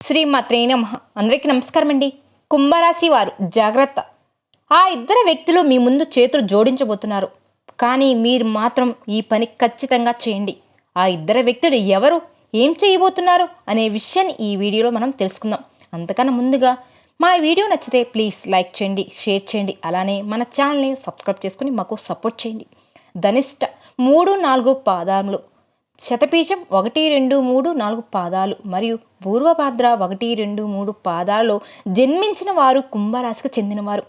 శ్రీమాత్రే నమ. అందరికీ నమస్కారం అండి కుంభరాశి వారు జాగ్రత్త. ఆ ఇద్దరు వ్యక్తులు మీ ముందు చేతులు జోడించబోతున్నారు. కానీ మీరు మాత్రం ఈ పని ఖచ్చితంగా చేయండి. ఆ ఇద్దరు వ్యక్తులు ఎవరు ఏం చేయబోతున్నారు అనే విషయాన్ని ఈ వీడియోలో మనం తెలుసుకుందాం. అంతకన్నా ముందుగా మా వీడియో నచ్చితే ప్లీజ్ లైక్ చేయండి షేర్ చేయండి అలానే మన ఛానల్ని సబ్స్క్రైబ్ చేసుకుని మాకు సపోర్ట్ చేయండి. ధనిష్ట మూడు నాలుగు పాదాములు శతపీజం ఒకటి రెండు మూడు నాలుగు పాదాలు. మరియు పూర్వభాద్ర ఒకటి రెండు మూడు పాదాలలో జన్మించిన వారు కుంభరాశికి చెందినవారు.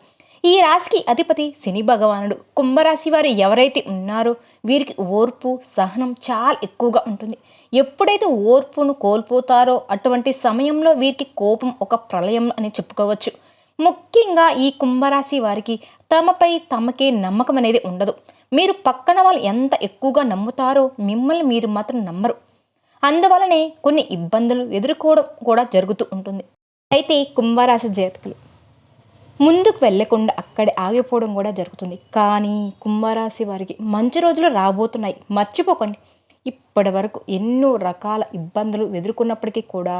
ఈ రాశికి అధిపతి శని భగవానుడు. కుంభరాశి వారు ఎవరైతే ఉన్నారో వీరికి ఓర్పు సహనం చాలా ఎక్కువగా ఉంటుంది. ఎప్పుడైతే ఓర్పును కోల్పోతారో అటువంటి సమయంలో వీరికి కోపం ఒక ప్రళయం అని చెప్పుకోవచ్చు. ముఖ్యంగా ఈ కుంభరాశి వారికి తమపై తమకే నమ్మకం అనేది ఉండదు. మీరు పక్కన వాళ్ళు ఎంత ఎక్కువగా నమ్ముతారో మిమ్మల్ని మీరు మాత్రం నమ్మరు. అందువలనే కొన్ని ఇబ్బందులు ఎదుర్కోవడం కూడా జరుగుతూ ఉంటుంది. అయితే కుంభరాశి జాతకులు ముందుకు వెళ్ళకుండా అక్కడే ఆగిపోవడం కూడా జరుగుతుంది. కానీ కుంభరాశి వారికి మంచి రోజులు రాబోతున్నాయి. మర్చిపోకండి. ఇప్పటి వరకు ఎన్నో రకాల ఇబ్బందులు ఎదుర్కొన్నప్పటికీ కూడా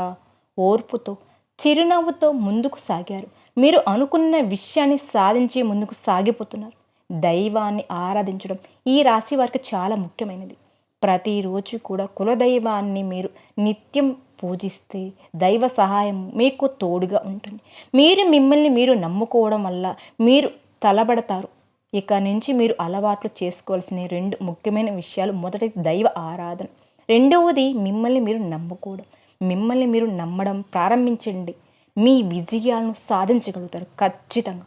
ఓర్పుతో చిరునవ్వుతో ముందుకు సాగారు. మీరు అనుకున్న విషయాన్ని సాధించి ముందుకు సాగిపోతున్నారు. దైవాన్ని ఆరాధించడం ఈ రాశి వారికి చాలా ముఖ్యమైనది. ప్రతిరోజు కూడా కులదైవాన్ని మీరు నిత్యం పూజిస్తే దైవ సహాయం మీకు తోడుగా ఉంటుంది. మీరు మిమ్మల్ని మీరు నమ్ముకోవడం వల్ల మీరు తలబడతారు. ఇక నుంచి మీరు అలవాట్లు చేసుకోవాల్సిన రెండు ముఖ్యమైన విషయాలు మొదటిది దైవ ఆరాధన. రెండవది మిమ్మల్ని మీరు నమ్ముకోవడం. మిమ్మల్ని మీరు నమ్మడం ప్రారంభించండి. మీ విజయాలను సాధించగలుగుతారు ఖచ్చితంగా.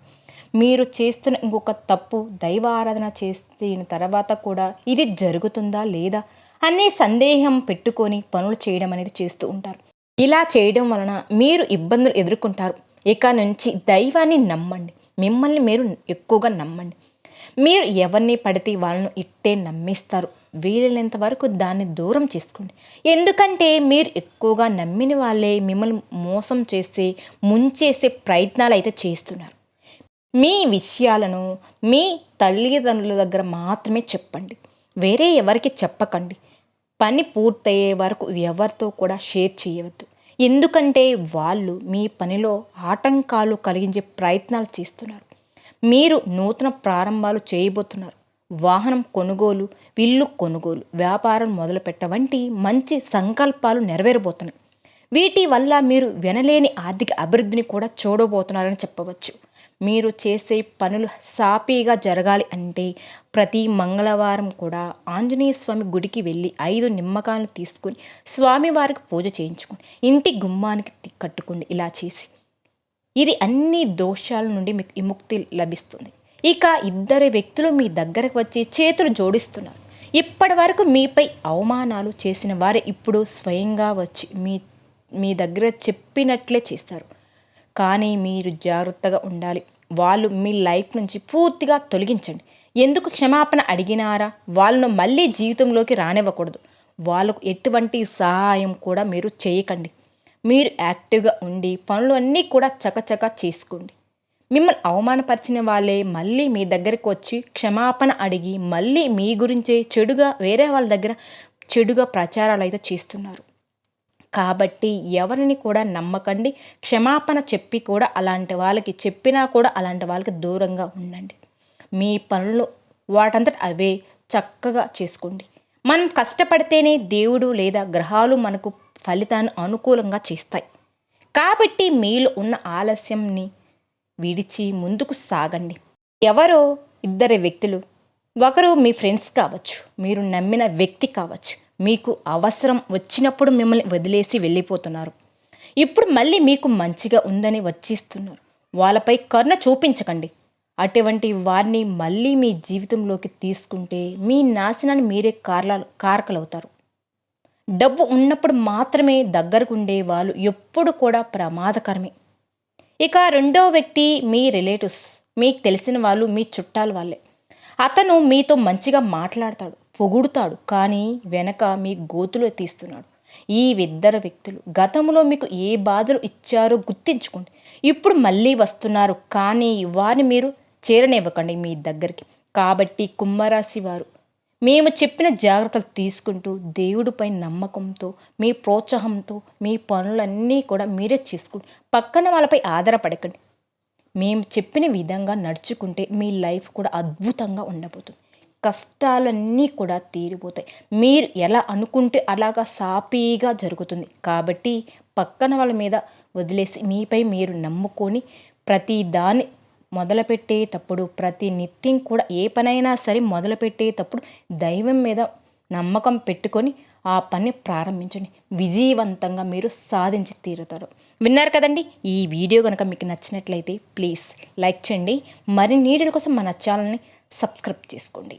మీరు చేస్తున్న ఇంకొక తప్పు దైవ ఆరాధన చేసిన తర్వాత కూడా ఇది జరుగుతుందా లేదా అనే సందేహం పెట్టుకొని పనులు చేయడం అనేది చేస్తూ ఉంటారు. ఇలా చేయడం వలన మీరు ఇబ్బందులు ఎదుర్కొంటారు. ఇక నుంచి దైవాన్ని నమ్మండి. మిమ్మల్ని మీరు ఎక్కువగా నమ్మండి. మీరు ఎవరిని పడితే వాళ్ళను ఇట్టే నమ్మిస్తారు. వీలైనంత వరకు దాన్ని దూరం చేసుకోండి. ఎందుకంటే మీరు ఎక్కువగా నమ్మిన వాళ్ళే మిమ్మల్ని మోసం చేసే ముంచేసే ప్రయత్నాలు అయితే చేస్తున్నారు. మీ విషయాలను మీ తల్లిదండ్రుల దగ్గర మాత్రమే చెప్పండి. వేరే ఎవరికి చెప్పకండి. పని పూర్తయ్యే వరకు ఎవరితో కూడా షేర్ చేయవద్దు. ఎందుకంటే వాళ్ళు మీ పనిలో ఆటంకాలు కలిగించే ప్రయత్నాలు చేస్తున్నారు. మీరు నూతన ప్రారంభాలు చేయబోతున్నారు. వాహనం కొనుగోలు ఇల్లు కొనుగోలు వ్యాపారం మొదలుపెట్ట వంటి మంచి సంకల్పాలు నెరవేరబోతున్నాయి. వీటి వల్ల మీరు వినలేని ఆర్థిక అభివృద్ధిని కూడా చూడబోతున్నారని చెప్పవచ్చు. మీరు చేసే పనులు సాపీగా జరగాలి అంటే ప్రతి మంగళవారం కూడా ఆంజనేయ స్వామి గుడికి వెళ్ళి ఐదు నిమ్మకాయలు తీసుకొని స్వామివారికి పూజ చేయించుకోండి ఇంటి గుమ్మానికి కట్టుకోండి ఇలా చేసి. ఇది అన్ని దోషాల నుండి మీకు విముక్తి లభిస్తుంది. ఇక ఇద్దరు వ్యక్తులు మీ దగ్గరకు వచ్చి చేతులు జోడిస్తున్నారు. ఇప్పటి వరకు మీపై అవమానాలు చేసిన వారే ఇప్పుడు స్వయంగా వచ్చి మీ మీ దగ్గర చెప్పినట్లే చేస్తారు. కానీ మీరు జాగ్రత్తగా ఉండాలి. వాళ్ళు మీ లైఫ్ నుంచి పూర్తిగా తొలగించండి. ఎందుకు క్షమాపణ అడిగినారా? వాళ్ళను మళ్ళీ జీవితంలోకి రానివ్వకూడదు. వాళ్ళకు ఎటువంటి సహాయం కూడా మీరు చేయకండి. మీరు యాక్టివ్గా ఉండి పనులు అన్నీ కూడా చకచక చేసుకోండి. మిమ్మల్ని అవమానపరిచిన వాళ్ళే మళ్ళీ మీ దగ్గరకు వచ్చి క్షమాపణ అడిగి మళ్ళీ మీ గురించే చెడుగా వేరే వాళ్ళ దగ్గర చెడుగా ప్రచారాలు అయితే చేస్తున్నారు. కాబట్టి ఎవరిని కూడా నమ్మకండి. క్షమాపణ చెప్పి కూడా అలాంటి వాళ్ళకి చెప్పినా కూడా అలాంటి వాళ్ళకి దూరంగా ఉండండి. మీ పనులు వాటంతట అవే చక్కగా చేసుకోండి. మనం కష్టపడితేనే దేవుడు లేదా గ్రహాలు మనకు ఫలితాన్ని అనుకూలంగా చేస్తాయి. కాబట్టి మీలో ఉన్న ఆలస్యంని విడిచి ముందుకు సాగండి. ఎవరో ఇద్దరు వ్యక్తులు ఒకరు మీ ఫ్రెండ్స్ కావచ్చు మీరు నమ్మిన వ్యక్తి కావచ్చు మీకు అవసరం వచ్చినప్పుడు మిమ్మల్ని వదిలేసి వెళ్ళిపోతున్నారు. ఇప్పుడు మళ్ళీ మీకు మంచిగా ఉందని వచ్చిస్తున్నారు. వాళ్ళపై కరుణ చూపించకండి. అటువంటి వారిని మళ్ళీ మీ జీవితంలోకి తీసుకుంటే మీ నాశనాన్ని మీరే కార్ల కారకలవుతారు. డబ్బు ఉన్నప్పుడు మాత్రమే దగ్గరకు ఉండే వాళ్ళు ఎప్పుడు కూడా ప్రమాదకరమే. ఇక రెండో వ్యక్తి మీ రిలేటివ్స్ మీకు తెలిసిన వాళ్ళు మీ చుట్టాల వాళ్ళే. అతను మీతో మంచిగా మాట్లాడతాడు. పొగుడుతాడు కానీ వెనక మీ గోతులో తీస్తున్నాడు ఈ ఇద్దరు వ్యక్తులు గతంలో మీకు ఏ బాధలు ఇచ్చారో గుర్తించుకోండి. ఇప్పుడు మళ్ళీ వస్తున్నారు కానీ వారిని మీరు చేరనివ్వకండి మీ దగ్గరికి. కాబట్టి కుంభరాశి వారు మేము చెప్పిన జాగ్రత్తలు తీసుకుంటూ దేవుడిపై నమ్మకంతో మీ ప్రోత్సాహంతో మీ పనులన్నీ కూడా మీరే చేసుకోండి. పక్కన వాళ్ళపై ఆధారపడకండి. మేము చెప్పిన విధంగా నడుచుకుంటే మీ లైఫ్ కూడా అద్భుతంగా ఉండబోతుంది. కష్టాలన్నీ కూడా తీరిపోతాయి. మీరు ఎలా అనుకుంటే అలాగా సాపీగా జరుగుతుంది. కాబట్టి పక్కన వాళ్ళ మీద వదిలేసి మీపై మీరు నమ్ముకొని ప్రతి దాన్ని మొదలుపెట్టేటప్పుడు ప్రతి నిత్యం కూడా ఏ పనైనా సరే మొదలుపెట్టేటప్పుడు దైవం మీద నమ్మకం పెట్టుకొని ఆ పని ప్రారంభించండి. విజయవంతంగా మీరు సాధించి తీరుతారు. విన్నారు కదండి? ఈ వీడియో కనుక మీకు నచ్చినట్లయితే ప్లీజ్ లైక్ చేయండి. మరిన్ని వీడియోల కోసం మన ఛానల్ని సబ్స్క్రైబ్ చేసుకోండి.